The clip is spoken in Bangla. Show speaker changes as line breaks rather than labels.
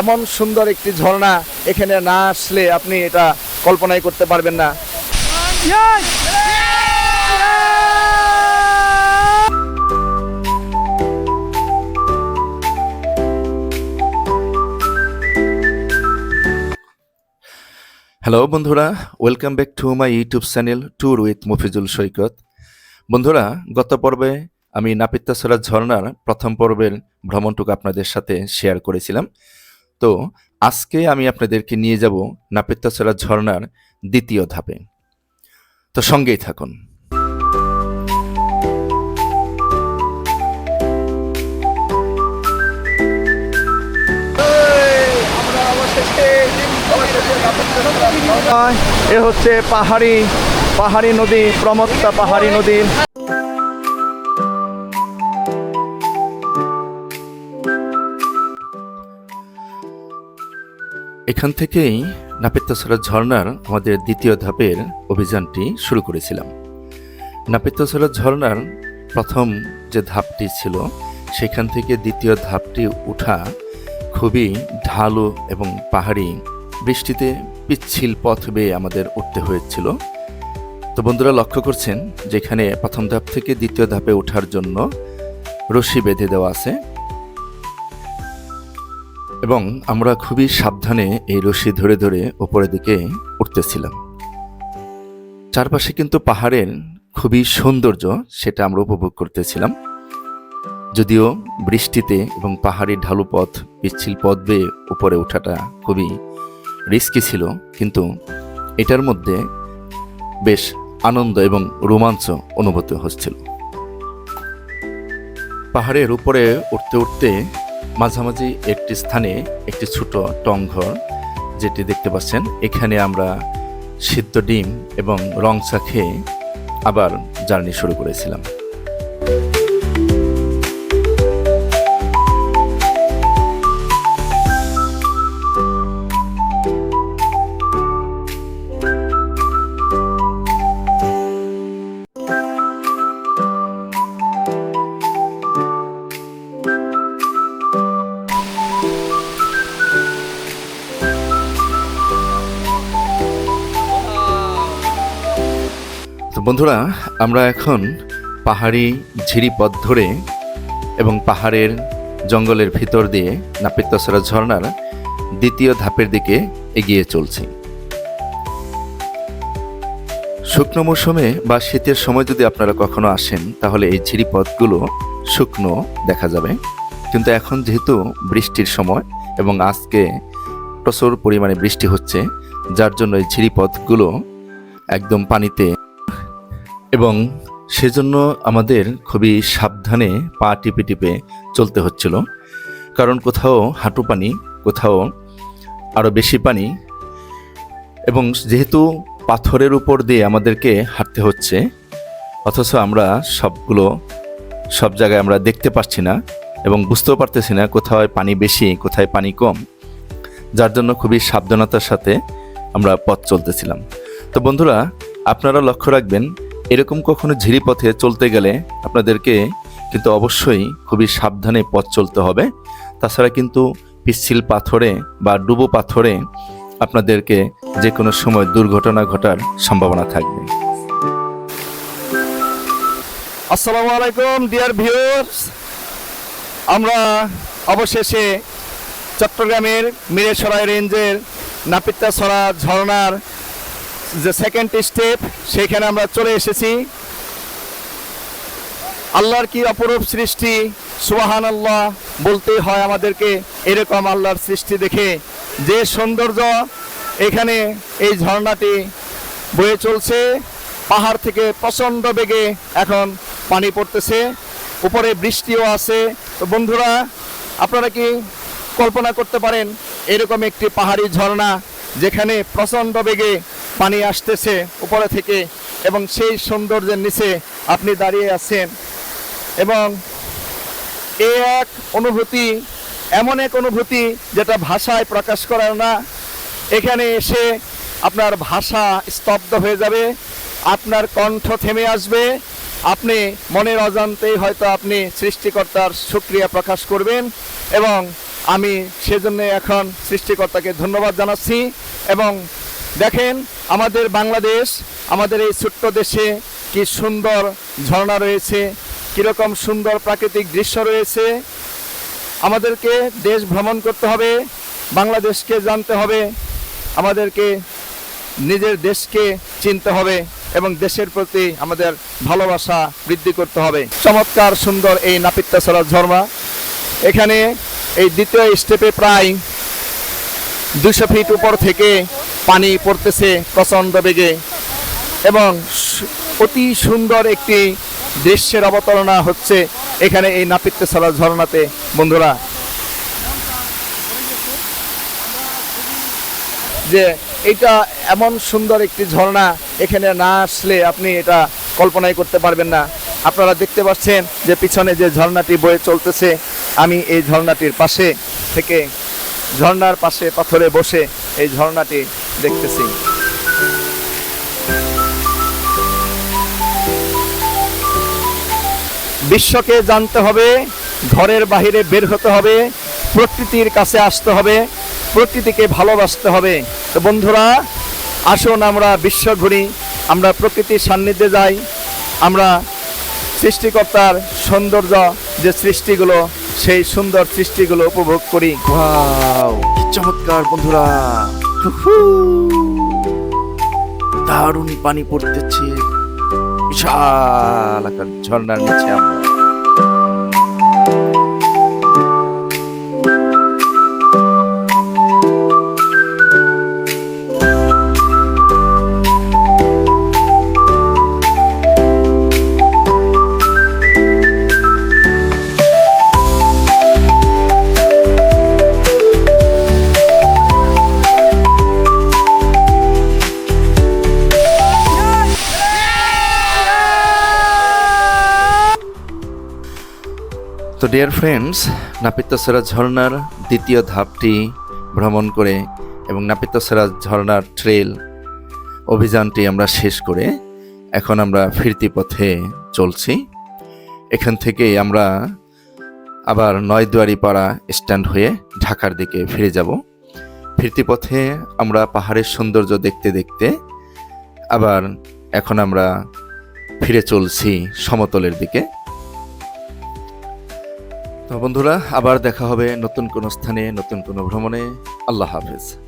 এমন সুন্দর একটি ঝর্ণা এখানে না আসলে আপনি এটা কল্পনাই করতে পারবেন না। হ্যালো বন্ধুরা। Welcome back to my YouTube channel tour with Mofizul Saikat বন্ধুরা, গত পর্বে আমি নাপিত্তাসরা ঝর্ণার প্রথম পর্বের ভ্রমণটুকু আপনাদের সাথে শেয়ার করেছিলাম। তো আজকে আমি আপনাদেরকে নিয়ে যাব নাপিত্তাসরা ঝর্ণার দ্বিতীয় ধাপে। তো সঙ্গেই থাকুন। এ হচ্ছে পাহাড়ি পাহাড়ি নদী, প্রমত্তা পাহাড়ি নদী। এখান থেকেই নাপিত্তাসরা ঝর্ণার আমাদের দ্বিতীয় ধাপের অভিযানটি শুরু করেছিলাম। নাপিত্তাসরা ঝর্ণার প্রথম যে ধাপটি ছিল, সেখান থেকে দ্বিতীয় ধাপটি উঠা খুবই ঢালু এবং পাহাড়ি বৃষ্টিতে পিচ্ছিল পথ বেয়ে আমাদের উঠতে হয়েছিল। তো বন্ধুরা, লক্ষ্য করছেন, যেখানে প্রথম ধাপ থেকে দ্বিতীয় ধাপে ওঠার জন্য রশি বেঁধে দেওয়া আছে। এবং আমরা খুবই সাবধানে এই রশি ধরে ধরে ওপরের দিকে উঠতেছিলাম। চারপাশে কিন্তু পাহাড়ের খুবই সৌন্দর্য সেটা আমরা উপভোগ করতেছিলাম। যদিও বৃষ্টিতে এবং পাহাড়ি ঢালু পথ পিচ্ছিল পথ বেয়ে উপরে ওঠাটা খুবই রিস্কি ছিল, কিন্তু এটার মধ্যে বেশ আনন্দ এবং রোমাঞ্চ অনুভূত হচ্ছিল। পাহাড়ের উপরে উঠতে উঠতে মাঝামাঝি একটি স্থানে একটি ছোট টং ঘর, যেটি দেখতে পাচ্ছেন। এখানে আমরা সিদ্ধ ডিম এবং রং চা খেয়ে আবার জার্নি শুরু করেছিলাম। বন্ধুরা, আমরা এখন পাহাড়ি ঝিরি পথ ধরে এবং পাহাড়ের জঙ্গলের ভিতর দিয়ে নাপিত্তসরা ঝর্ণার দ্বিতীয় ধাপের দিকে এগিয়ে চলছি। শুকনো মৌসুমে বা শীতের সময় যদি আপনারা কখনো আসেন, তাহলে এই ঝিরি পথগুলো শুকনো দেখা যাবে। কিন্তু এখন যেহেতু বৃষ্টির সময় এবং আজকে প্রচুর পরিমাণে বৃষ্টি হচ্ছে, যার জন্য এই ঝিরি পথগুলো একদম পানিতে এবং সেজন্য আমাদের খুবই সাবধানে পা টিপে টিপে চলতে হচ্ছিল। কারণ কোথাও হাঁটু পানি, কোথাও আরও বেশি পানি এবং যেহেতু পাথরের উপর দিয়ে আমাদেরকে হাঁটতে হচ্ছে, অথচ আমরা সবগুলো, সব জায়গায় আমরা দেখতে পাচ্ছি না এবং বুঝতেও পারতেছি না কোথাও পানি বেশি, কোথায় পানি কম। যার জন্য খুবই সাবধানতার সাথে আমরা পথ চলতেছিলাম। তো বন্ধুরা, আপনারা লক্ষ্য রাখবেন এরকম কখনো ঝিরি পথে চলতে গেলে আপনাদেরকে কিন্তু অবশ্যই খুবই সাবধানে পথ চলতে হবে। তাছাড়া কিন্তু পিচ্ছিল পাথরে বা ডুবো পাথরে আপনাদেরকে যে কোনো সময় দুর্ঘটনা ঘটার সম্ভাবনা থাকবে। আসসালামু আলাইকুম, ডিয়ার ভিউয়ার্স। আমরা অবশেষে চট্টগ্রামের মিরেসরাই রেঞ্জের নাপিত্তাছড়া ঝর্ণার যে সেকেন্ড স্টেপ সেখানে আমরা চলে এসেছি। আল্লাহর কি অপরূপ সৃষ্টি? সুবাহান আল্লাহ বলতেই হয় আমাদেরকে এরকম আল্লাহর সৃষ্টি দেখে। যে সৌন্দর্য এখানে এই ঝর্ণাটি বয়ে চলছে, পাহাড় থেকে প্রচণ্ড বেগে এখন পানি পড়তেছে, উপরে বৃষ্টিও আছে। তো বন্ধুরা, আপনারা কি কল্পনা করতে পারেন, এরকম একটি পাহাড়ি ঝর্ণা যেখানে প্রচণ্ড বেগে পানি আসতেছে উপরে থেকে এবং সেই সৌন্দর্যের নিচে আপনি দাঁড়িয়ে আছেন। এবং এ এক অনুভূতি, এমন এক অনুভূতি যেটা ভাষায় প্রকাশ করার না। এখানে এসে আপনার ভাষা স্তব্ধ হয়ে যাবে, আপনার কণ্ঠ থেমে আসবে, আপনি মনের অজান্তেই হয়তো আপনি সৃষ্টিকর্তার সুক্রিয়া প্রকাশ করবেন এবং
আমি সেজন্য এখন সৃষ্টিকর্তাকে ধন্যবাদ জানাচ্ছি। এবং দেখেন আমাদের বাংলাদেশ, আমাদের এই ছোট্ট দেশে কি সুন্দর ঝর্ণা রয়েছে, কীরকম সুন্দর প্রাকৃতিক দৃশ্য রয়েছে, আমাদেরকে দেশ ভ্রমণ করতে হবে, বাংলাদেশকে জানতে হবে, আমাদেরকে নিজের দেশকে চিনতে হবে এবং দেশের প্রতি আমাদের ভালোবাসা বৃদ্ধি করতে হবে। চমৎকার সুন্দর এই নাপিত্তাছড়া ঝর্ণা। এখানে এই দ্বিতীয় স্টেপে প্রায় দুশো ফিট উপর থেকে পানি পড়তেছে প্রচণ্ড বেগে। এবং অতি সুন্দর একটি দৃশ্যের অবতারণা হচ্ছে এখানে এই নাপিত্তাছড়া ঝর্ণাতে। বন্ধুরা, যে এটা এমন সুন্দর একটি ঝর্ণা, এখানে না আসলে আপনি এটা কল্পনাই করতে পারবেন না। আপনারা দেখতে পাচ্ছেন যে পিছনে যে ঝর্ণাটি বয়ে চলতেছে, আমি এই ঝর্ণাটির পাশে থেকে ঝর্ণার পাশে পাথরে বসে এই ঝর্ণাটি দেখতেছি। বিশ্বকে জানতে হবে, ঘরের বাইরে বের হতে হবে, প্রকৃতির কাছে আসতে হবে, প্রকৃতিকে ভালোবাসতে হবে। তো বন্ধুরা, আসুন আমরা বিশ্ব ঘুরি, আমরা প্রকৃতির সান্নিধ্যে যাই, আমরা সৃষ্টিকর্তার সৌন্দর্য যে সৃষ্টিগুলো, সেই সুন্দর সৃষ্টিগুলো উপভোগ করি।
চমৎকার বন্ধুরা। দারুণ পানি পড়তেছে। বিশাল আকার ঝর্ণার নিচে আমরা। তো ডিয়ার ফ্রেন্ডস নাপিতসেরা ঝর্ণার দ্বিতীয় ধাপটি ভ্রমণ করে এবং নাপিতসেরা ঝর্ণার ট্রেল অভিযানটি আমরা শেষ করে এখন আমরা ফিরতি পথে চলছি। এখান থেকে আমরা আবার নয়দুয়ারি পাড়া স্ট্যান্ড হয়ে ঢাকার দিকে ফিরে যাব। ফিরতি পথে আমরা পাহাড়ের সৌন্দর্য দেখতে দেখতে আবার এখন আমরা ফিরে চলছি সমতলের দিকে। বন্ধুরা আবার দেখা হবে নতুন কোনো স্থানে নতুন কোনো ভ্রমণে। আল্লাহ হাফেজ।